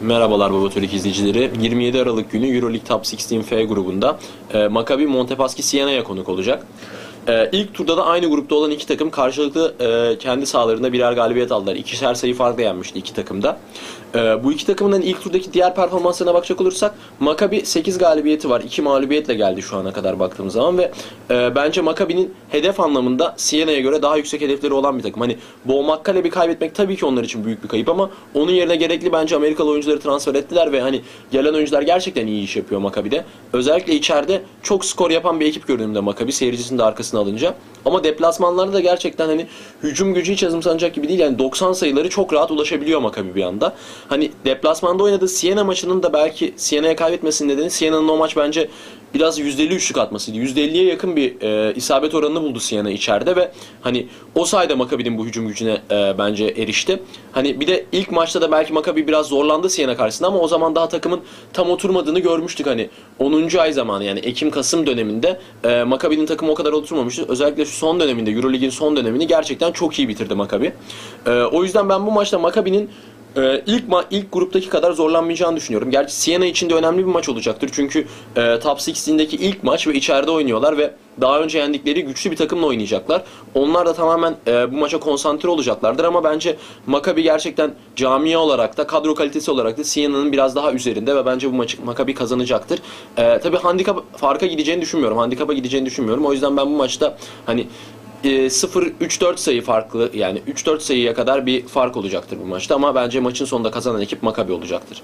Merhabalar Baba Türk izleyicileri. 27 Aralık günü Euroleague Top 16 F grubunda e, Maccabi Montepaschi Siena'ya konuk olacak. E, ilk turda da aynı grupta olan iki takım karşılıklı e, kendi sahalarında birer galibiyet aldılar. İkişer sayı farkla yenmişti iki takımda. E, bu iki takımın ilk turdaki diğer performanslarına bakacak olursak Maccabi 8 galibiyeti var. 2 mağlubiyetle geldi şu ana kadar baktığımız zaman ve e, bence Maccabi'nin hedef anlamında Siena'ya göre daha yüksek hedefleri olan bir takım. Hani Bo McCaleb'i kaybetmek tabii ki onlar için büyük bir kayıp ama onun yerine gerekli bence Amerikalı oyuncuları transfer ettiler ve hani gelen oyuncular gerçekten iyi iş yapıyor Maccabi'de. Özellikle içeride çok skor yapan bir ekip görünümde Maccabi seyircisinin de arkasına alınca. Ama deplasmanlarda da gerçekten hani hücum gücü hiç azımsanacak gibi değil. Yani 90 sayıları çok rahat ulaşabiliyor Maccabi bir anda. Hani deplasmanda oynadığı Siena maçının da belki Siena'ya kaybetmesinin nedeni Siena'nın o maç bence biraz yüzdeli üçlük atmasıydı. %50'ye yakın bir e, isabet oranını buldu Siena içeride ve hani o sayede Maccabi'nin bu hücum gücüne e, bence erişti. Hani bir de ilk maçta da belki Maccabi biraz zorlandı Siena karşısında ama o zaman daha takımın tam oturmadığını görmüştük hani 10. ay zamanı yani Ekim-Kasım döneminde e, Maccabi'nin takımı o kadar oturmamıştı. Özellikle şu son döneminde Eurolig'in son dönemini gerçekten çok iyi bitirdi Maccabi. E, o yüzden ben bu maçta Maccabi'nin ee, ilk ilk gruptaki kadar zorlanmayacağını düşünüyorum. Gerçi Siena için de önemli bir maç olacaktır. Çünkü e, Top 16'deki ilk maç ve içeride oynuyorlar ve daha önce yendikleri güçlü bir takımla oynayacaklar. Onlar da tamamen e, bu maça konsantre olacaklardır ama bence Maccabi gerçekten camia olarak da kadro kalitesi olarak da Siena'nın biraz daha üzerinde ve bence bu maçı Maccabi kazanacaktır. E, tabii handikap farka gideceğini düşünmüyorum. Handikapa gideceğini düşünmüyorum. O yüzden ben bu maçta hani e, 0-3-4 sayı farklı yani 3-4 sayıya kadar bir fark olacaktır bu maçta ama bence maçın sonunda kazanan ekip Maccabi olacaktır.